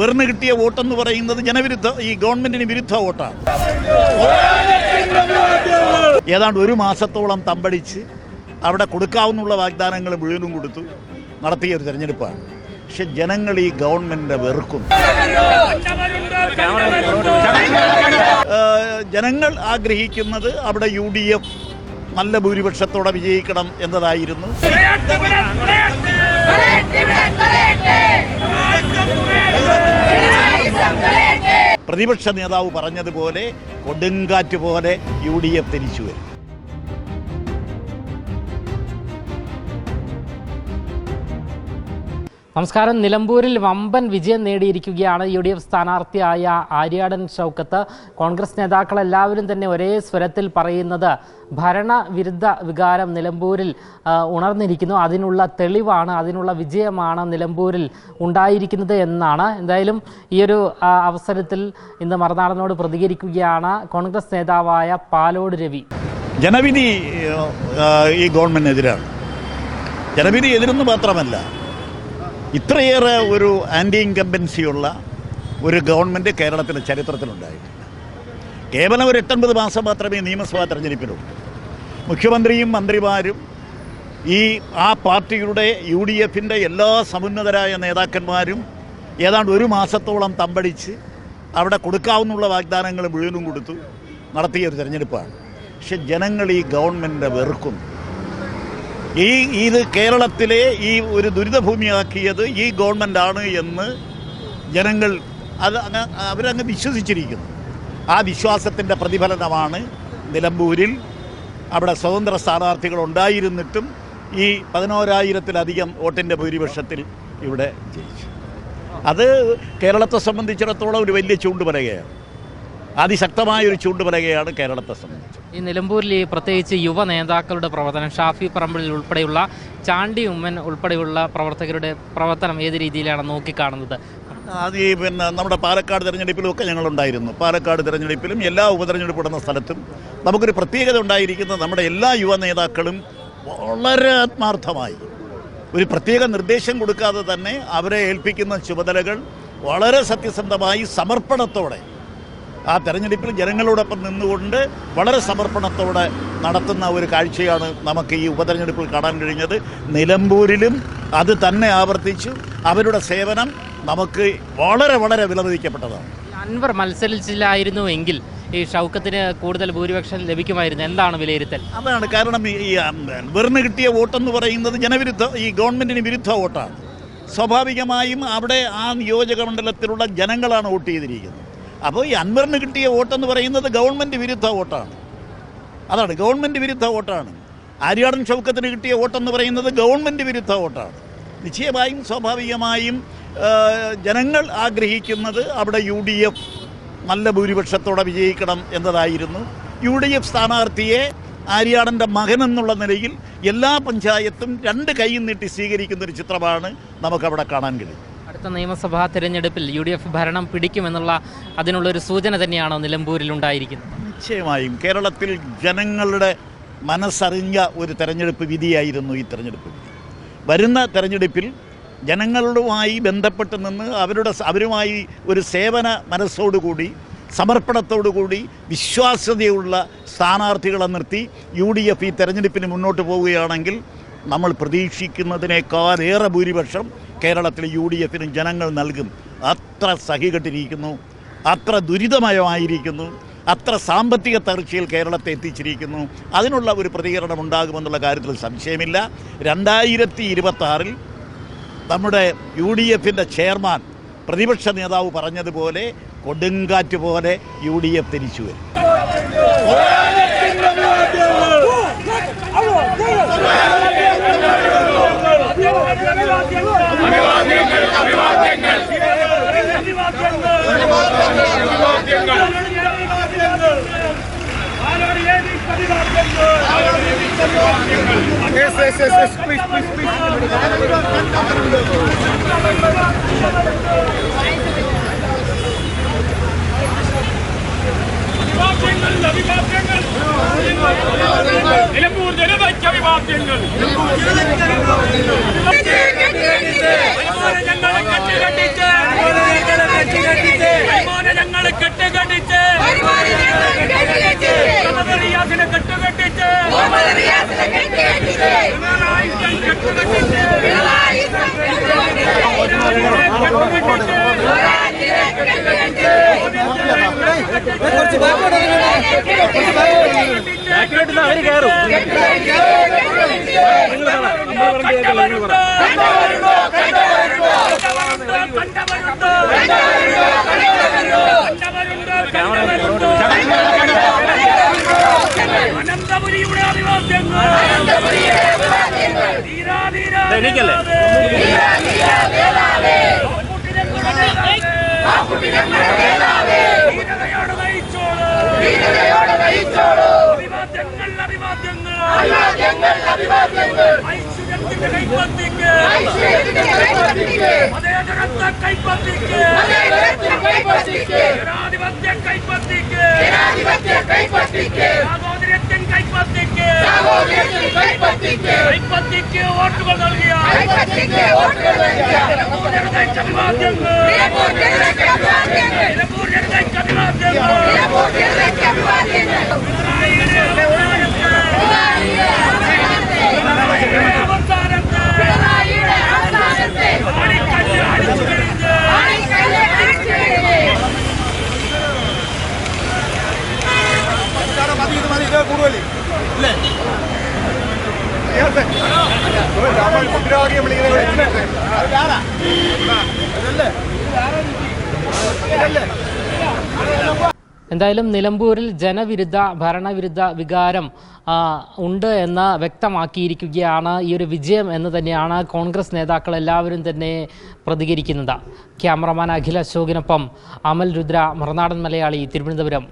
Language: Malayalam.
വെറുതെ കിട്ടിയ വോട്ടെന്ന് പറയുന്നത് ജനവിരുദ്ധ ഈ ഗവൺമെന്റിന് വിരുദ്ധ വോട്ടാണ്. ഏതാണ്ട് ഒരു മാസത്തോളം തമ്പടിച്ച് അവിടെ കൊടുക്കാവുന്നുള്ള വാഗ്ദാനങ്ങൾ മുഴുവനും കൊടുത്തു. നടത്തിയ ഒരു തെരഞ്ഞെടുപ്പാണ്. പക്ഷെ ജനങ്ങൾ ഈ ഗവൺമെന്റിനെ വെറുക്കും ജനങ്ങൾ ആഗ്രഹിക്കുന്നത് അവിടെ യു ഡി എഫ് നല്ല ഭൂരിപക്ഷത്തോടെ വിജയിക്കണം എന്നതായിരുന്നു. പ്രതിപക്ഷ നേതാവ് പറഞ്ഞതുപോലെ കൊടുങ്കാറ്റ് പോലെ യു ഡി എഫ് തിരിച്ചു വരും നമസ്കാരം. നിലമ്പൂരിൽ വമ്പൻ വിജയം നേടിയിരിക്കുകയാണ് യു ഡി എഫ് സ്ഥാനാർത്ഥിയായ ആര്യാടൻ ഷൗക്കത്ത് കോൺഗ്രസ് നേതാക്കൾ എല്ലാവരും തന്നെ ഒരേ സ്വരത്തിൽ പറയുന്നത് ഭരണവിരുദ്ധ വികാരം നിലമ്പൂരിൽ ഉണർന്നിരിക്കുന്നു. അതിനുള്ള തെളിവാണ് അതിനുള്ള വിജയമാണ് നിലമ്പൂരിൽ ഉണ്ടായിരിക്കുന്നത് എന്നാണ്. എന്തായാലും ഈയൊരു അവസരത്തിൽ ഇന്ന് മറുനാടനോട് പ്രതികരിക്കുകയാണ് കോൺഗ്രസ് നേതാവായ പാലോട് രവി. ജനവിധി ഈ ഗവൺമെന്റിനെതിരാണ്. ജനവിധി എതിരെന്ന് മാത്രമല്ല ഇത്രയേറെ ഒരു ആന്റി ഇൻകംബൻസിയുള്ള ഒരു ഗവൺമെന്റ് കേരളത്തിന്റെ ചരിത്രത്തിലുണ്ടായിട്ടില്ല. കേവലം ഒരു എട്ടൊൻപത് മാസം മാത്രമേ നിയമസഭാ തെരഞ്ഞെടുപ്പിലുള്ളൂ. മുഖ്യമന്ത്രിയും മന്ത്രിമാരും ഈ ആ പാർട്ടിയുടെ യു ഡി എഫിന്റെ എല്ലാ സമുന്നതരായ നേതാക്കന്മാരും ഏതാണ്ട് ഒരു മാസത്തോളം തമ്പടിച്ച് അവിടെ കൊടുക്കാവുന്നുള്ള വാഗ്ദാനങ്ങൾ മുഴുവനും കൊടുത്തു നടത്തിയ ഒരു തെരഞ്ഞെടുപ്പാണ്. പക്ഷെ ജനങ്ങൾ ഈ ഗവൺമെന്റിനെ വെറുക്കുന്നു. ഈ ഇത് കേരളത്തിലെ ഈ ഒരു ദുരിതഭൂമിയാക്കിയത് ഈ ഗവൺമെന്റാണ് എന്ന് ജനങ്ങൾ അത് അങ്ങ് അവരങ്ങ് വിശ്വസിച്ചിരിക്കുന്നു. ആ വിശ്വാസത്തിന്റെ പ്രതിഫലനമാണ് നിലമ്പൂരിൽ അവിടെ സ്വതന്ത്ര സ്ഥാനാർത്ഥികൾ ഉണ്ടായിരുന്നിട്ടും ഈ പതിനോരായിരത്തിലധികം വോട്ടിന്റെ ഭൂരിപക്ഷത്തിൽ ഇവിടെ ജയിച്ചു. അത് കേരളത്തെ സംബന്ധിച്ചിടത്തോളം ഒരു വലിയ ചൂണ്ടുപലകയാണ്. അതിശക്തമായ ഒരു ചൂണ്ടുപലകയാണ് കേരളത്തെ സംബന്ധിച്ച്. ഈ നിലമ്പൂരിൽ പ്രത്യേകിച്ച് യുവ നേതാക്കളുടെ പ്രവർത്തനം ഷാഫി പറമ്പിൽ ഉൾപ്പെടെയുള്ള ചാണ്ടി ഉമ്മൻ ഉൾപ്പെടെയുള്ള പ്രവർത്തകരുടെ പ്രവർത്തനം ഏത് രീതിയിലാണ് നോക്കിക്കാണുന്നത്? അത് ഈ പിന്നെ നമ്മുടെ പാലക്കാട് തിരഞ്ഞെടുപ്പിലും ഒക്കെ ഞങ്ങളുണ്ടായിരുന്നു. പാലക്കാട് തിരഞ്ഞെടുപ്പിലും എല്ലാ ഉപതെരഞ്ഞെടുപ്പ് ഇടുന്ന സ്ഥലത്തും നമുക്കൊരു പ്രത്യേകത ഉണ്ടായിരിക്കുന്നത് നമ്മുടെ എല്ലാ യുവ നേതാക്കളും വളരെ ആത്മാർത്ഥമായി ഒരു പ്രത്യേക നിർദ്ദേശം കൊടുക്കാതെ തന്നെ അവരെ ഏൽപ്പിക്കുന്ന ചുമതലകൾ വളരെ സത്യസന്ധമായി സമർപ്പണത്തോടെ ആ തെരഞ്ഞെടുപ്പിൽ ജനങ്ങളോടൊപ്പം നിന്നുകൊണ്ട് വളരെ സമർപ്പണത്തോടെ നടത്തുന്ന ഒരു കാഴ്ചയാണ് നമുക്ക് ഈ ഉപതെരഞ്ഞെടുപ്പിൽ കാണാൻ കഴിഞ്ഞത്. നിലമ്പൂരിലും അത് തന്നെ ആവർത്തിച്ചു. അവരുടെ സേവനം നമുക്ക് വളരെ വളരെ വിലമതിക്കപ്പെട്ടതാണ്. അൻവർ മത്സരിച്ചില്ലായിരുന്നു എങ്കിൽ ഈ ഷൗക്കത്തിന് കൂടുതൽ ഭൂരിപക്ഷം ലഭിക്കുമായിരുന്നു. എന്താണ് വിലയിരുത്തൽ? അതാണ് കാരണം ഈ അൻവറിന് കിട്ടിയ വോട്ടെന്ന് പറയുന്നത് ജനവിരുദ്ധ ഈ ഗവൺമെന്റിന് വിരുദ്ധ വോട്ടാണ്. സ്വാഭാവികമായും അവിടെ ആ നിയോജക മണ്ഡലത്തിലുള്ള ജനങ്ങളാണ് വോട്ട് ചെയ്തിരിക്കുന്നത്. അപ്പോൾ ഈ അൻവറിന് കിട്ടിയ വോട്ടെന്ന് പറയുന്നത് ഗവൺമെന്റ് വിരുദ്ധ വോട്ടാണ്. അതാണ് ഗവൺമെന്റ് വിരുദ്ധ വോട്ടാണ്. ആര്യാടൻ ഷൗക്കത്തിന് കിട്ടിയ വോട്ടെന്ന് പറയുന്നത് ഗവൺമെന്റ് വിരുദ്ധ വോട്ടാണ്. നിശ്ചയമായും സ്വാഭാവികമായും ജനങ്ങൾ ആഗ്രഹിക്കുന്നത് അവിടെ യു ഡി എഫ് നല്ല ഭൂരിപക്ഷത്തോടെ വിജയിക്കണം എന്നതായിരുന്നു. യു ഡി എഫ് സ്ഥാനാർത്ഥിയെ ആര്യാടന്റെ മകൻ എന്നുള്ള നിലയിൽ എല്ലാ പഞ്ചായത്തും രണ്ട് കൈയും നീട്ടി സ്വീകരിക്കുന്നൊരു ചിത്രമാണ് നമുക്കവിടെ കാണാൻ കഴിയും. അടുത്ത നിയമസഭാ തെരഞ്ഞെടുപ്പിൽ യു ഡി എഫ് ഭരണം പിടിക്കുമെന്നുള്ള അതിനുള്ളൊരു സൂചന തന്നെയാണോ നിലമ്പൂരിൽ ഉണ്ടായിരിക്കുന്നത് നിശ്ചയമായും കേരളത്തിൽ ജനങ്ങളുടെ മനസ്സറിഞ്ഞ ഒരു തെരഞ്ഞെടുപ്പ് വിധിയായിരുന്നു ഈ തെരഞ്ഞെടുപ്പ് വിധി. വരുന്ന തെരഞ്ഞെടുപ്പിൽ ജനങ്ങളുമായി ബന്ധപ്പെട്ട് നിന്ന് അവരുടെ അവരുമായി ഒരു സേവന മനസ്സോടുകൂടി സമർപ്പണത്തോടുകൂടി വിശ്വാസ്യതയുള്ള സ്ഥാനാർത്ഥികളെ നിർത്തി യു ഡി എഫ് ഈ തെരഞ്ഞെടുപ്പിന് മുന്നോട്ട് പോവുകയാണെങ്കിൽ നമ്മൾ പ്രതീക്ഷിക്കുന്നതിനേക്കാളേറെ ഭൂരിപക്ഷം കേരളത്തിൽ യു ഡി എഫിന് ജനങ്ങൾ നൽകും അത്ര സഹികെട്ടിരിക്കുന്നു അത്ര ദുരിതമയമായിരിക്കുന്നു അത്ര സാമ്പത്തിക തകർച്ചയിൽ കേരളത്തെ എത്തിച്ചിരിക്കുന്നു. അതിനുള്ള ഒരു പ്രതികരണം ഉണ്ടാകുമെന്നുള്ള കാര്യത്തിൽ സംശയമില്ല. രണ്ടായിരത്തി ഇരുപത്തി നമ്മുടെ യു ഡി എഫിന്റെ ചെയർമാൻ പ്രതിപക്ഷ നേതാവ് പറഞ്ഞതുപോലെ കൊടുങ്കാറ്റ് പോലെ യു ഡി എഫ് തിരിച്ചു വരും yes, yes, yes, please, please, please. അഭിവാദ്യങ്ങൾ. അഭിവാദ്യങ്ങൾ നിലമ്പൂർ ജനതയ്ക്ക് അഭിവാദ്യങ്ങൾ ഞങ്ങളെ കെട്ടുകടിച്ച് ഞങ്ങളെ കെട്ടുകടിച്ച് ബാക്കിലോട്ട് അവർ കയറും കണ്ടവരുണ്ടോ? കണ്ടവരുണ്ടോ? കണ്ടവരുണ്ടോ? കണ്ടവരുണ്ടോ? എണീക്കല്ലേ? ഐശ്വര്യത്തിന്റെ കൈപ്പത്തിക്ക് ജനാധിപത്യ കൈപ്പത്തിക്ക് കൈപ്പത്തിക്ക് കൈപ്പത്തിക്ക് വോട്ടുകൾ നൽകിയ നിലമ്പൂർ ജനതയ്ക്ക് അഭിവാദ്യങ്ങൾ നിലമ്പൂർ ജനതയ്ക്ക് അഭിവാദ്യങ്ങൾ എന്തായാലും നിലമ്പൂരിൽ ജനവിരുദ്ധ ഭരണവിരുദ്ധ വികാരം ഉണ്ട് എന്ന് വ്യക്തമാക്കിയിരിക്കുകയാണ് ഈ ഒരു വിജയം എന്ന് തന്നെയാണ് കോൺഗ്രസ് നേതാക്കൾ എല്ലാവരും തന്നെ പ്രതികരിക്കുന്നത്. ക്യാമറമാൻ അഖിൽ അശോകിനൊപ്പം അമൽ രുദ്ര മറുനാടൻ മലയാളി തിരുവനന്തപുരം.